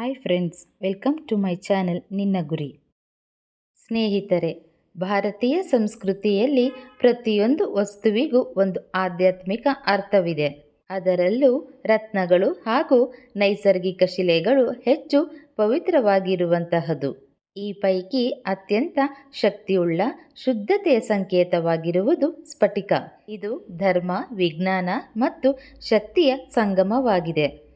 Hi friends, welcome to my channel ನಿನ್ನ ಗುರಿ. ಸ್ನೇಹಿತರೆ, ಭಾರತೀಯ ಸಂಸ್ಕೃತಿಯಲ್ಲಿ ಪ್ರತಿಯೊಂದು ವಸ್ತುವಿಗೂ ಒಂದು ಆಧ್ಯಾತ್ಮಿಕ ಅರ್ಥವಿದೆ. ಅದರಲ್ಲೂ ರತ್ನಗಳು ಹಾಗೂ ನೈಸರ್ಗಿಕ ಶಿಲೆಗಳು ಹೆಚ್ಚು ಪವಿತ್ರವಾಗಿರುವಂತಹದು ಈ ಪೈಕಿ ಅತ್ಯಂತ ಶಕ್ತಿಯುಳ್ಳ, ಶುದ್ಧತೆಯ ಸಂಕೇತವಾಗಿರುವುದು ಸ್ಫಟಿಕ. ಇದು ಧರ್ಮ, ವಿಜ್ಞಾನ ಮತ್ತು ಶಕ್ತಿಯ ಸಂಗಮವಾಗಿದೆ.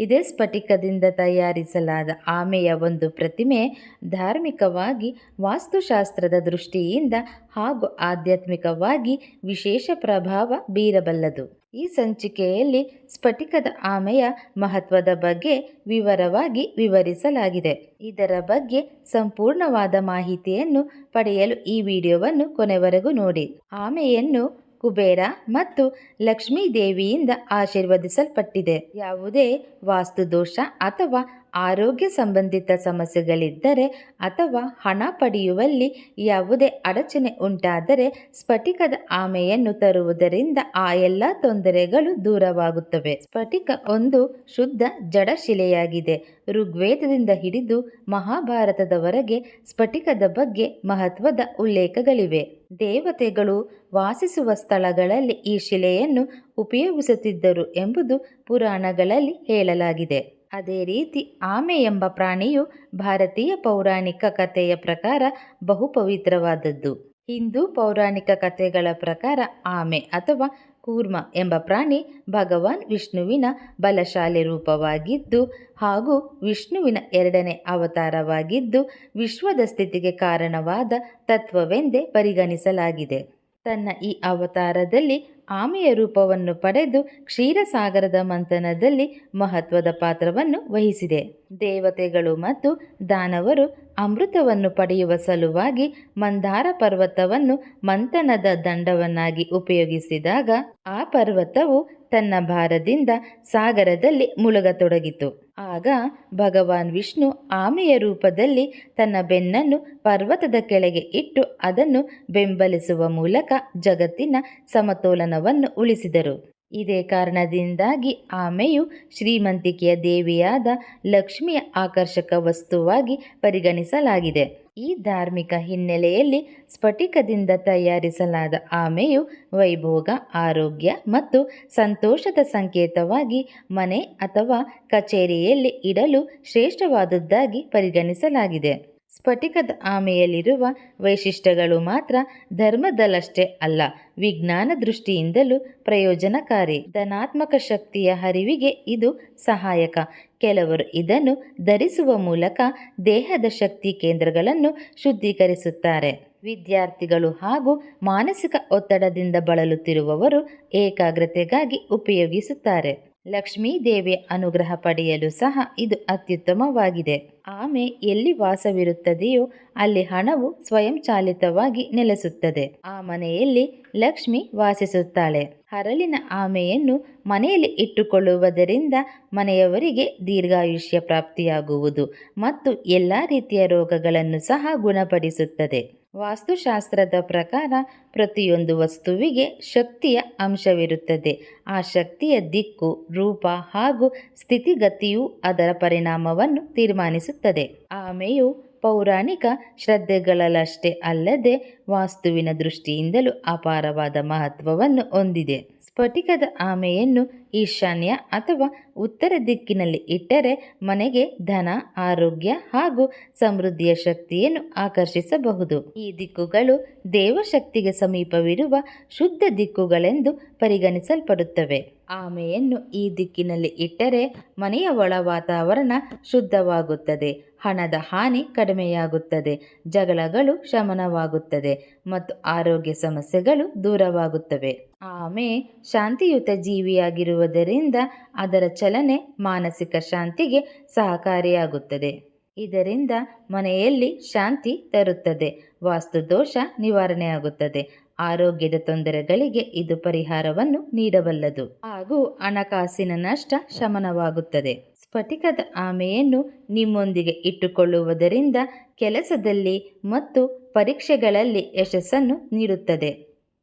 ಇದೇ ಸ್ಫಟಿಕದಿಂದ ತಯಾರಿಸಲಾದ ಆಮೆಯ ಒಂದು ಪ್ರತಿಮೆ ಧಾರ್ಮಿಕವಾಗಿ, ವಾಸ್ತುಶಾಸ್ತ್ರದ ದೃಷ್ಟಿಯಿಂದ ಹಾಗೂ ಆಧ್ಯಾತ್ಮಿಕವಾಗಿ ವಿಶೇಷ ಪ್ರಭಾವ ಬೀರಬಲ್ಲದು. ಈ ಸಂಚಿಕೆಯಲ್ಲಿ ಸ್ಫಟಿಕದ ಆಮೆಯ ಮಹತ್ವದ ಬಗ್ಗೆ ವಿವರವಾಗಿ ವಿವರಿಸಲಾಗಿದೆ. ಇದರ ಬಗ್ಗೆ ಸಂಪೂರ್ಣವಾದ ಮಾಹಿತಿಯನ್ನು ಪಡೆಯಲು ಈ ವಿಡಿಯೋವನ್ನು ಕೊನೆವರೆಗೂ ನೋಡಿ. ಆಮೆಯನ್ನು ಕುಬೇರ ಮತ್ತು ಲಕ್ಷ್ಮೀ ದೇವಿಯಿಂದ ಆಶೀರ್ವದಿಸಲ್ಪಟ್ಟಿದೆ. ಯಾವುದೇ ವಾಸ್ತುದೋಷ ಅಥವಾ ಆರೋಗ್ಯ ಸಂಬಂಧಿತ ಸಮಸ್ಯೆಗಳಿದ್ದರೆ ಅಥವಾ ಹಣ ಪಡೆಯುವಲ್ಲಿ ಯಾವುದೇ ಅಡಚಣೆ ಉಂಟಾದರೆ ಸ್ಫಟಿಕದ ಆಮೆಯನ್ನು ತರುವುದರಿಂದ ಆ ಎಲ್ಲ ತೊಂದರೆಗಳು ದೂರವಾಗುತ್ತವೆ. ಸ್ಫಟಿಕ ಒಂದು ಶುದ್ಧ ಜಡಶಿಲೆಯಾಗಿದೆ. ಋಗ್ವೇದದಿಂದ ಹಿಡಿದು ಮಹಾಭಾರತದವರೆಗೆ ಸ್ಫಟಿಕದ ಬಗ್ಗೆ ಮಹತ್ವದ ಉಲ್ಲೇಖಗಳಿವೆ. ದೇವತೆಗಳು ವಾಸಿಸುವ ಸ್ಥಳಗಳಲ್ಲಿ ಈ ಶಿಲೆಯನ್ನು ಉಪಯೋಗಿಸುತ್ತಿದ್ದರು ಎಂಬುದು ಪುರಾಣಗಳಲ್ಲಿ ಹೇಳಲಾಗಿದೆ. ಅದೇ ರೀತಿ ಆಮೆ ಎಂಬ ಪ್ರಾಣಿಯು ಭಾರತೀಯ ಪೌರಾಣಿಕ ಕಥೆಯ ಪ್ರಕಾರ ಬಹು ಪವಿತ್ರವಾದದ್ದು ಹಿಂದೂ ಪೌರಾಣಿಕ ಕಥೆಗಳ ಪ್ರಕಾರ ಆಮೆ ಅಥವಾ ಕೂರ್ಮ ಎಂಬ ಪ್ರಾಣಿ ಭಗವಾನ್ ವಿಷ್ಣುವಿನ ಬಲಶಾಲಿ ರೂಪವಾಗಿದ್ದು ಹಾಗೂ ವಿಷ್ಣುವಿನ ಎರಡನೇ ಅವತಾರವಾಗಿದ್ದು ವಿಶ್ವದ ಸ್ಥಿತಿಗೆ ಕಾರಣವಾದ ತತ್ವವೆಂದೇ ಪರಿಗಣಿಸಲಾಗಿದೆ. ತನ್ನ ಈ ಅವತಾರದಲ್ಲಿ ಆಮೆಯ ರೂಪವನ್ನು ಪಡೆದು ಕ್ಷೀರಸಾಗರದ ಮಂಥನದಲ್ಲಿ ಮಹತ್ವದ ಪಾತ್ರವನ್ನು ವಹಿಸಿದೆ. ದೇವತೆಗಳು ಮತ್ತು ದಾನವರು ಅಮೃತವನ್ನು ಪಡೆಯುವ ಸಲುವಾಗಿ ಮಂದಾರ ಪರ್ವತವನ್ನು ಮಂಥನದ ದಂಡವನ್ನಾಗಿ ಉಪಯೋಗಿಸಿದಾಗ ಆ ಪರ್ವತವು ತನ್ನ ಭಾರದಿಂದ ಸಾಗರದಲ್ಲಿ ಮುಳುಗತೊಡಗಿತು. ಆಗ ಭಗವಾನ್ ವಿಷ್ಣು ಆಮೆಯ ರೂಪದಲ್ಲಿ ತನ್ನ ಬೆನ್ನನ್ನು ಪರ್ವತದ ಕೆಳಗೆ ಇಟ್ಟು ಅದನ್ನು ಬೆಂಬಲಿಸುವ ಮೂಲಕ ಜಗತ್ತಿನ ಸಮತೋಲನವನ್ನು ಉಳಿಸಿದರು. ಇದೇ ಕಾರಣದಿಂದಾಗಿ ಆಮೆಯು ಶ್ರೀಮಂತಿಕೆಯ ದೇವಿಯಾದ ಲಕ್ಷ್ಮಿಯ ಆಕರ್ಷಕ ವಸ್ತುವಾಗಿ ಪರಿಗಣಿಸಲಾಗಿದೆ. ಈ ಧಾರ್ಮಿಕ ಹಿನ್ನೆಲೆಯಲ್ಲಿ ಸ್ಫಟಿಕದಿಂದ ತಯಾರಿಸಲಾದ ಆಮೆಯು ವೈಭೋಗ, ಆರೋಗ್ಯ ಮತ್ತು ಸಂತೋಷದ ಸಂಕೇತವಾಗಿ ಮನೆ ಅಥವಾ ಕಚೇರಿಯಲ್ಲಿ ಇಡಲು ಶ್ರೇಷ್ಠವಾದದ್ದಾಗಿ ಪರಿಗಣಿಸಲಾಗಿದೆ. ಸ್ಫಟಿಕದ ಆಮೆಯಲ್ಲಿರುವ ವೈಶಿಷ್ಟ್ಯಗಳು ಮಾತ್ರ ಧರ್ಮದಲ್ಲಷ್ಟೇ ಅಲ್ಲ, ವಿಜ್ಞಾನ ದೃಷ್ಟಿಯಿಂದಲೂ ಪ್ರಯೋಜನಕಾರಿ. ಧನಾತ್ಮಕ ಶಕ್ತಿಯ ಹರಿವಿಗೆ ಇದು ಸಹಾಯಕ. ಕೆಲವರು ಇದನ್ನು ಧರಿಸುವ ಮೂಲಕ ದೇಹದ ಶಕ್ತಿ ಕೇಂದ್ರಗಳನ್ನು ಶುದ್ಧೀಕರಿಸುತ್ತಾರೆ. ವಿದ್ಯಾರ್ಥಿಗಳು ಹಾಗೂ ಮಾನಸಿಕ ಒತ್ತಡದಿಂದ ಬಳಲುತ್ತಿರುವವರು ಏಕಾಗ್ರತೆಗಾಗಿ ಉಪಯೋಗಿಸುತ್ತಾರೆ. ಲಕ್ಷ್ಮೀ ದೇವಿ ಅನುಗ್ರಹ ಪಡೆಯಲು ಸಹ ಇದು ಅತ್ಯುತ್ತಮವಾಗಿದೆ. ಆಮೆ ಎಲ್ಲಿ ವಾಸವಿರುತ್ತದೆಯೋ ಅಲ್ಲಿ ಹಣವು ಸ್ವಯಂಚಾಲಿತವಾಗಿ ನೆಲೆಸುತ್ತದೆ. ಆ ಮನೆಯಲ್ಲಿ ಲಕ್ಷ್ಮಿ ವಾಸಿಸುತ್ತಾಳೆ. ಹರಳಿನ ಆಮೆಯನ್ನು ಮನೆಯಲ್ಲಿ ಇಟ್ಟುಕೊಳ್ಳುವುದರಿಂದ ಮನೆಯವರಿಗೆ ದೀರ್ಘಾಯುಷ್ಯ ಪ್ರಾಪ್ತಿಯಾಗುವುದು ಮತ್ತು ಎಲ್ಲ ರೀತಿಯ ರೋಗಗಳನ್ನು ಸಹ ಗುಣಪಡಿಸುತ್ತದೆ. ವಾಸ್ತುಶಾಸ್ತ್ರದ ಪ್ರಕಾರ ಪ್ರತಿಯೊಂದು ವಸ್ತುವಿಗೆ ಶಕ್ತಿಯ ಅಂಶವಿರುತ್ತದೆ. ಆ ಶಕ್ತಿಯ ದಿಕ್ಕು, ರೂಪ ಹಾಗೂ ಸ್ಥಿತಿಗತಿಯು ಅದರ ಪರಿಣಾಮವನ್ನು ತೀರ್ಮಾನಿಸುತ್ತದೆ. ಆಮೆಯು ಪೌರಾಣಿಕ ಶ್ರದ್ಧೆಗಳಲ್ಲಷ್ಟೇ ಅಲ್ಲದೆ ವಾಸ್ತುವಿನ ದೃಷ್ಟಿಯಿಂದಲೂ ಅಪಾರವಾದ ಮಹತ್ವವನ್ನು ಹೊಂದಿದೆ. ಸ್ಫಟಿಕದ ಆಮೆಯನ್ನು ಈಶಾನ್ಯ ಅಥವಾ ಉತ್ತರ ದಿಕ್ಕಿನಲ್ಲಿ ಇಟ್ಟರೆ ಮನೆಗೆ ಧನ, ಆರೋಗ್ಯ ಹಾಗೂ ಸಮೃದ್ಧಿಯ ಶಕ್ತಿಯನ್ನು ಆಕರ್ಷಿಸಬಹುದು. ಈ ದಿಕ್ಕುಗಳು ದೇವಶಕ್ತಿಗೆ ಸಮೀಪವಿರುವ ಶುದ್ಧ ದಿಕ್ಕುಗಳೆಂದು ಪರಿಗಣಿಸಲ್ಪಡುತ್ತವೆ. ಆಮೆಯನ್ನು ಈ ದಿಕ್ಕಿನಲ್ಲಿ ಇಟ್ಟರೆ ಮನೆಯ ಒಳ ವಾತಾವರಣ ಶುದ್ಧವಾಗುತ್ತದೆ, ಹಣದ ಹಾನಿ ಕಡಿಮೆಯಾಗುತ್ತದೆ, ಜಗಳಗಳು ಶಮನವಾಗುತ್ತದೆ ಮತ್ತು ಆರೋಗ್ಯ ಸಮಸ್ಯೆಗಳು ದೂರವಾಗುತ್ತವೆ. ಆಮೆ ಶಾಂತಿಯುತ ಜೀವಿಯಾಗಿರುವುದರಿಂದ ಅದರ ಚಲನೆ ಮಾನಸಿಕ ಶಾಂತಿಗೆ ಸಹಕಾರಿಯಾಗುತ್ತದೆ. ಇದರಿಂದ ಮನೆಯಲ್ಲಿ ಶಾಂತಿ ತರುತ್ತದೆ, ವಾಸ್ತುದೋಷ ನಿವಾರಣೆಯಾಗುತ್ತದೆ ಆರೋಗ್ಯದ ತೊಂದರೆಗಳಿಗೆ ಇದು ಪರಿಹಾರವನ್ನು ನೀಡಬಲ್ಲದು. ಹಾಗೂ ಹಣಕಾಸಿನ ನಷ್ಟ ಶಮನವಾಗುತ್ತದೆ. ಸ್ಫಟಿಕದ ಆಮೆಯನ್ನು ನಿಮ್ಮೊಂದಿಗೆ ಇಟ್ಟುಕೊಳ್ಳುವುದರಿಂದ ಕೆಲಸದಲ್ಲಿ ಮತ್ತು ಪರೀಕ್ಷೆಗಳಲ್ಲಿ ಯಶಸ್ಸನ್ನು ನೀಡುತ್ತದೆ.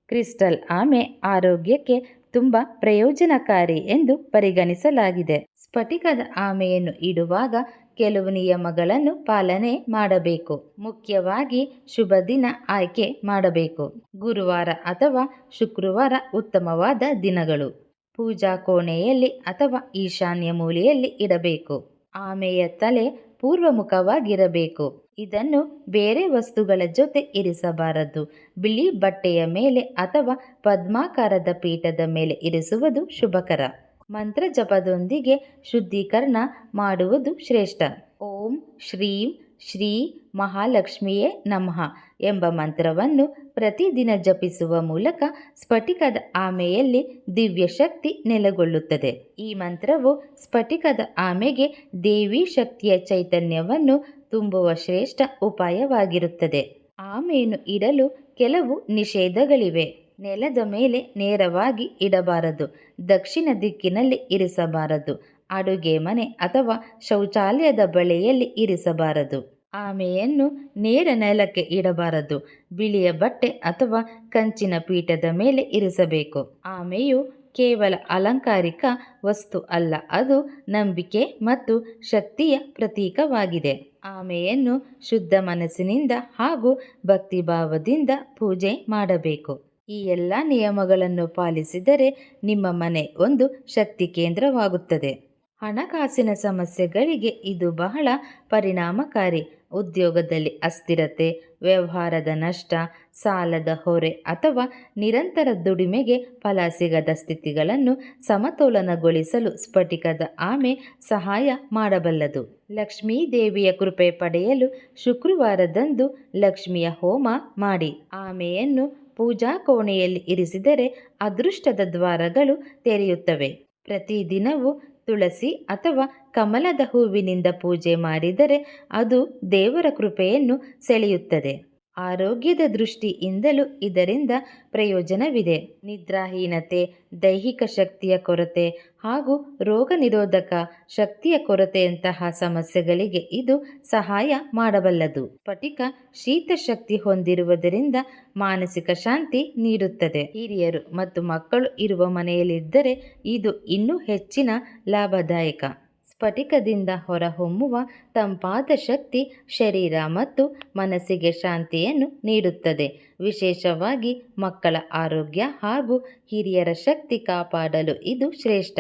ಕ್ರಿಸ್ಟಲ್ ಆಮೆ ಆರೋಗ್ಯಕ್ಕೆ ತುಂಬ ಪ್ರಯೋಜನಕಾರಿ ಎಂದು ಪರಿಗಣಿಸಲಾಗಿದೆ. ಸ್ಫಟಿಕದ ಆಮೆಯನ್ನು ಇಡುವಾಗ ಕೆಲವು ನಿಯಮಗಳನ್ನು ಪಾಲನೆ ಮಾಡಬೇಕು. ಮುಖ್ಯವಾಗಿ ಶುಭ ದಿನ ಆಯ್ಕೆ ಮಾಡಬೇಕು. ಗುರುವಾರ ಅಥವಾ ಶುಕ್ರವಾರ ಉತ್ತಮವಾದ ದಿನಗಳು. ಪೂಜಾ ಕೋಣೆಯಲ್ಲಿ ಅಥವಾ ಈಶಾನ್ಯ ಮೂಲೆಯಲ್ಲಿ ಇಡಬೇಕು. ಆಮೆಯ ತಲೆ ಪೂರ್ವಮುಖವಾಗಿರಬೇಕು. ಇದನ್ನು ಬೇರೆ ವಸ್ತುಗಳ ಜೊತೆ ಇರಿಸಬಾರದು. ಬಿಳಿ ಬಟ್ಟೆಯ ಮೇಲೆ ಅಥವಾ ಪದ್ಮಾಕಾರದ ಪೀಠದ ಮೇಲೆ ಇರಿಸುವುದು ಶುಭಕರ. ಮಂತ್ರ ಜಪದೊಂದಿಗೆ ಶುದ್ಧೀಕರಣ ಮಾಡುವುದು ಶ್ರೇಷ್ಠ. ಓಂ ಶ್ರೀಂ ಶ್ರೀ ಮಹಾಲಕ್ಷ್ಮಿಯೇ ನಮಃ ಎಂಬ ಮಂತ್ರವನ್ನು ಪ್ರತಿದಿನ ಜಪಿಸುವ ಮೂಲಕ ಸ್ಫಟಿಕದ ಆಮೆಯಲ್ಲಿ ದಿವ್ಯ ಶಕ್ತಿ ನೆಲೆಗೊಳ್ಳುತ್ತದೆ. ಈ ಮಂತ್ರವು ಸ್ಫಟಿಕದ ಆಮೆಗೆ ದೇವಿ ಶಕ್ತಿಯ ಚೈತನ್ಯವನ್ನು ತುಂಬುವ ಶ್ರೇಷ್ಠ ಉಪಾಯವಾಗಿರುತ್ತದೆ. ಆಮೆಯನ್ನು ಇಡಲು ಕೆಲವು ನಿಷೇಧಗಳಿವೆ. ನೆಲದ ಮೇಲೆ ನೇರವಾಗಿ ಇಡಬಾರದು. ದಕ್ಷಿಣ ದಿಕ್ಕಿನಲ್ಲಿ ಇರಿಸಬಾರದು. ಅಡುಗೆ ಮನೆ ಅಥವಾ ಶೌಚಾಲಯದ ಬಳಿಯಲ್ಲಿ ಇರಿಸಬಾರದು. ಆಮೆಯನ್ನು ನೇರ ನೆಲಕ್ಕೆ ಇಡಬಾರದು. ಬಿಳಿಯ ಬಟ್ಟೆ ಅಥವಾ ಕಂಚಿನ ಪೀಠದ ಮೇಲೆ ಇರಿಸಬೇಕು. ಆಮೆಯು ಕೇವಲ ಅಲಂಕಾರಿಕ ವಸ್ತು ಅಲ್ಲ, ಅದು ನಂಬಿಕೆ ಮತ್ತು ಶಕ್ತಿಯ ಪ್ರತೀಕವಾಗಿದೆ. ಆಮೆಯನ್ನು ಶುದ್ಧ ಮನಸ್ಸಿನಿಂದ ಹಾಗೂ ಭಕ್ತಿಭಾವದಿಂದ ಪೂಜೆ ಮಾಡಬೇಕು. ಈ ಎಲ್ಲ ನಿಯಮಗಳನ್ನು ಪಾಲಿಸಿದರೆ ನಿಮ್ಮ ಮನೆ ಒಂದು ಶಕ್ತಿ ಕೇಂದ್ರವಾಗುತ್ತದೆ. ಹಣಕಾಸಿನ ಸಮಸ್ಯೆಗಳಿಗೆ ಇದು ಬಹಳ ಪರಿಣಾಮಕಾರಿ. ಉದ್ಯೋಗದಲ್ಲಿ ಅಸ್ಥಿರತೆ, ವ್ಯವಹಾರದ ನಷ್ಟ, ಸಾಲದ ಹೊರೆ ಅಥವಾ ನಿರಂತರ ದುಡಿಮೆಗೆ ಫಲ ಸಿಗದ ಸ್ಥಿತಿಗಳನ್ನು ಸಮತೋಲನಗೊಳಿಸಲು ಸ್ಫಟಿಕದ ಆಮೆ ಸಹಾಯ ಮಾಡಬಲ್ಲದು. ಲಕ್ಷ್ಮೀ ದೇವಿಯ ಕೃಪೆ ಪಡೆಯಲು ಶುಕ್ರವಾರದಂದು ಲಕ್ಷ್ಮಿಯ ಹೋಮ ಮಾಡಿ. ಆಮೆಯನ್ನು ಪೂಜಾ ಕೋಣೆಯಲ್ಲಿ ಇರಿಸಿದರೆ ಅದೃಷ್ಟದ ದ್ವಾರಗಳು ತೆರೆಯುತ್ತವೆ. ಪ್ರತಿದಿನವೂ ತುಳಸಿ ಅಥವಾ ಕಮಲದ ಹೂವಿನಿಂದ ಪೂಜೆ ಮಾಡಿದರೆ ಅದು ದೇವರ ಕೃಪೆಯನ್ನು ಸೆಳೆಯುತ್ತದೆ. ಆರೋಗ್ಯದ ದೃಷ್ಟಿಯಿಂದಲೂ ಇದರಿಂದ ಪ್ರಯೋಜನವಿದೆ. ನಿದ್ರಾಹೀನತೆ, ದೈಹಿಕ ಶಕ್ತಿಯ ಕೊರತೆ ಹಾಗೂ ರೋಗ ನಿರೋಧಕ ಶಕ್ತಿಯ ಕೊರತೆಯಂತಹ ಸಮಸ್ಯೆಗಳಿಗೆ ಇದು ಸಹಾಯ ಮಾಡಬಲ್ಲದು. ಸ್ಫಟಿಕ ಶೀತ ಶಕ್ತಿ ಹೊಂದಿರುವುದರಿಂದ ಮಾನಸಿಕ ಶಾಂತಿ ನೀಡುತ್ತದೆ. ಹಿರಿಯರು ಮತ್ತು ಮಕ್ಕಳು ಇರುವ ಮನೆಯಲ್ಲಿದ್ದರೆ ಇದು ಇನ್ನೂ ಹೆಚ್ಚಿನ ಲಾಭದಾಯಕ. ಸ್ಫಟಿಕದಿಂದ ಹೊರಹೊಮ್ಮುವ ತಂಪಾದ ಶಕ್ತಿ ಶರೀರ ಮತ್ತು ಮನಸ್ಸಿಗೆ ಶಾಂತಿಯನ್ನು ನೀಡುತ್ತದೆ. ವಿಶೇಷವಾಗಿ ಮಕ್ಕಳ ಆರೋಗ್ಯ ಹಾಗೂ ಹಿರಿಯರ ಶಕ್ತಿ ಕಾಪಾಡಲು ಇದು ಶ್ರೇಷ್ಠ.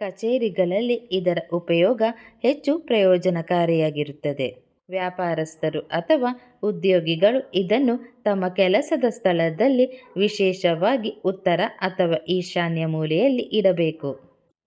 ಕಚೇರಿಗಳಲ್ಲಿ ಇದರ ಉಪಯೋಗ ಹೆಚ್ಚು ಪ್ರಯೋಜನಕಾರಿಯಾಗಿರುತ್ತದೆ. ವ್ಯಾಪಾರಸ್ಥರು ಅಥವಾ ಉದ್ಯೋಗಿಗಳು ಇದನ್ನು ತಮ್ಮ ಕೆಲಸದ ಸ್ಥಳದಲ್ಲಿ ವಿಶೇಷವಾಗಿ ಉತ್ತರ ಅಥವಾ ಈಶಾನ್ಯ ಮೂಲೆಯಲ್ಲಿ ಇಡಬೇಕು.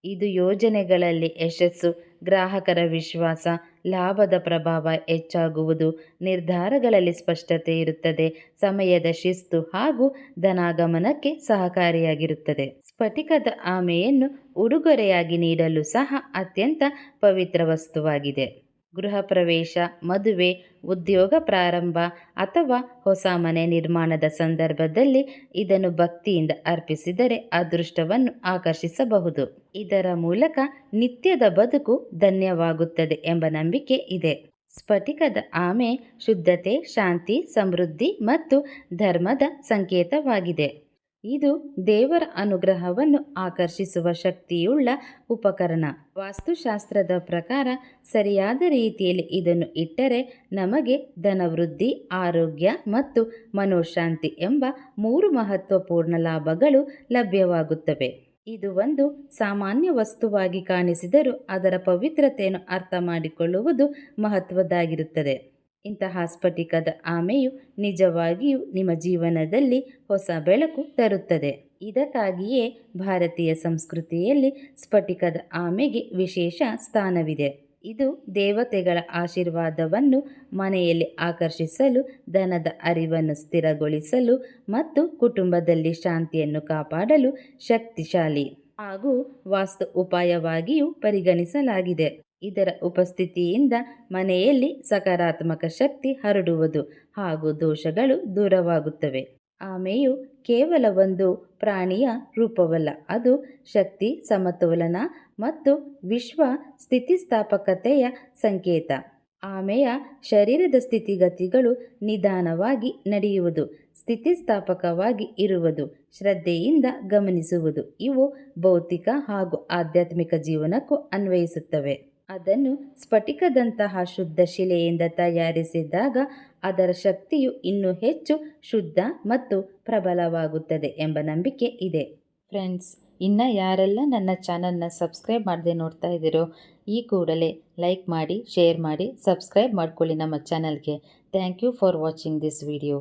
ಇದು ಯೋಜನೆಗಳಲ್ಲಿ ಯಶಸ್ಸು, ಗ್ರಾಹಕರ ವಿಶ್ವಾಸ, ಲಾಭದ ಪ್ರಭಾವ ಹೆಚ್ಚಾಗುವುದು, ನಿರ್ಧಾರಗಳಲ್ಲಿ ಸ್ಪಷ್ಟತೆ ಇರುತ್ತದೆ, ಸಮಯದ ಶಿಸ್ತು ಹಾಗೂ ಧನಾಗಮನಕ್ಕೆ ಸಹಕಾರಿಯಾಗಿರುತ್ತದೆ. ಸ್ಫಟಿಕದ ಆಮೆಯನ್ನು ಉಡುಗೊರೆಯಾಗಿ ನೀಡಲು ಸಹ ಅತ್ಯಂತ ಪವಿತ್ರ ವಸ್ತುವಾಗಿದೆ. ಗೃಹ ಪ್ರವೇಶ ಮದುವೆ, ಉದ್ಯೋಗ ಪ್ರಾರಂಭ ಅಥವಾ ಹೊಸ ಮನೆ ನಿರ್ಮಾಣದ ಸಂದರ್ಭದಲ್ಲಿ ಇದನ್ನು ಭಕ್ತಿಯಿಂದ ಅರ್ಪಿಸಿದರೆ ಅದೃಷ್ಟವನ್ನು ಆಕರ್ಷಿಸಬಹುದು. ಇದರ ಮೂಲಕ ನಿತ್ಯದ ಬದುಕು ಧನ್ಯವಾಗುತ್ತದೆ ಎಂಬ ನಂಬಿಕೆ ಇದೆ. ಸ್ಫಟಿಕದ ಆಮೆ ಶುದ್ಧತೆ, ಶಾಂತಿ, ಸಮೃದ್ಧಿ ಮತ್ತು ಧರ್ಮದ ಸಂಕೇತವಾಗಿದೆ. ಇದು ದೇವರ ಅನುಗ್ರಹವನ್ನು ಆಕರ್ಷಿಸುವ ಶಕ್ತಿಯುಳ್ಳ ಉಪಕರಣ. ವಾಸ್ತುಶಾಸ್ತ್ರದ ಪ್ರಕಾರ ಸರಿಯಾದ ರೀತಿಯಲ್ಲಿ ಇದನ್ನು ಇಟ್ಟರೆ ನಮಗೆ ಧನವೃದ್ಧಿ, ಆರೋಗ್ಯ ಮತ್ತು ಮನೋಶಾಂತಿ ಎಂಬ ಮೂರು ಮಹತ್ವಪೂರ್ಣ ಲಾಭಗಳು ಲಭ್ಯವಾಗುತ್ತವೆ. ಇದು ಒಂದು ಸಾಮಾನ್ಯ ವಸ್ತುವಾಗಿ ಕಾಣಿಸಿದರೂ ಅದರ ಪವಿತ್ರತೆಯನ್ನು ಅರ್ಥ ಮಾಡಿಕೊಳ್ಳುವುದು ಮಹತ್ವದ್ದಾಗಿರುತ್ತದೆ. ಇಂತಹ ಸ್ಫಟಿಕದ ಆಮೆಯು ನಿಜವಾಗಿಯೂ ನಿಮ್ಮ ಜೀವನದಲ್ಲಿ ಹೊಸ ಬೆಳಕು ತರುತ್ತದೆ. ಇದಕ್ಕಾಗಿಯೇ ಭಾರತೀಯ ಸಂಸ್ಕೃತಿಯಲ್ಲಿ ಸ್ಫಟಿಕದ ಆಮೆಗೆ ವಿಶೇಷ ಸ್ಥಾನವಿದೆ. ಇದು ದೇವತೆಗಳ ಆಶೀರ್ವಾದವನ್ನು ಮನೆಯಲ್ಲಿ ಆಕರ್ಷಿಸಲು ದನದ ಅರಿವನ್ನು ಸ್ಥಿರಗೊಳಿಸಲು ಮತ್ತು ಕುಟುಂಬದಲ್ಲಿ ಶಾಂತಿಯನ್ನು ಕಾಪಾಡಲು ಶಕ್ತಿಶಾಲಿ ಹಾಗೂ ವಾಸ್ತು ಉಪಾಯವಾಗಿಯೂ ಪರಿಗಣಿಸಲಾಗಿದೆ. ಇದರ ಉಪಸ್ಥಿತಿಯಿಂದ ಮನೆಯಲ್ಲಿ ಸಕಾರಾತ್ಮಕ ಶಕ್ತಿ ಹರಡುವುದು ಹಾಗೂ ದೋಷಗಳು ದೂರವಾಗುತ್ತವೆ. ಆಮೆಯು ಕೇವಲ ಒಂದು ಪ್ರಾಣಿಯ ರೂಪವಲ್ಲ, ಅದು ಶಕ್ತಿ, ಸಮತೋಲನ ಮತ್ತು ವಿಶ್ವ ಸ್ಥಿತಿಸ್ಥಾಪಕತೆಯ ಸಂಕೇತ. ಆಮೆಯ ಶರೀರದ ಸ್ಥಿತಿಗತಿಗಳು ನಿಧಾನವಾಗಿ ನಡೆಯುವುದು, ಸ್ಥಿತಿಸ್ಥಾಪಕವಾಗಿ ಇರುವುದು, ಶ್ರದ್ಧೆಯಿಂದ ಗಮನಿಸುವುದು, ಇವು ಭೌತಿಕ ಹಾಗೂ ಆಧ್ಯಾತ್ಮಿಕ ಜೀವನಕ್ಕೂ ಅನ್ವಯಿಸುತ್ತವೆ. ಅದನ್ನು ಸ್ಫಟಿಕದಂತಹ ಶುದ್ಧ ಶಿಲೆಯಿಂದ ತಯಾರಿಸಿದಾಗ ಅದರ ಶಕ್ತಿಯು ಇನ್ನೂ ಹೆಚ್ಚು ಶುದ್ಧ ಮತ್ತು ಪ್ರಬಲವಾಗುತ್ತದೆ ಎಂಬ ನಂಬಿಕೆ ಇದೆ. ಫ್ರೆಂಡ್ಸ್, ಇನ್ನು ಯಾರೆಲ್ಲ ನನ್ನ ಚಾನಲ್ನ ಸಬ್ಸ್ಕ್ರೈಬ್ ಮಾಡದೆ ನೋಡ್ತಾ ಇದ್ದೀರೋ, ಈ ಕೂಡಲೇ ಲೈಕ್ ಮಾಡಿ, ಶೇರ್ ಮಾಡಿ, ಸಬ್ಸ್ಕ್ರೈಬ್ ಮಾಡ್ಕೊಳ್ಳಿ ನಮ್ಮ ಚಾನಲ್ಗೆ. Thank you for watching this video.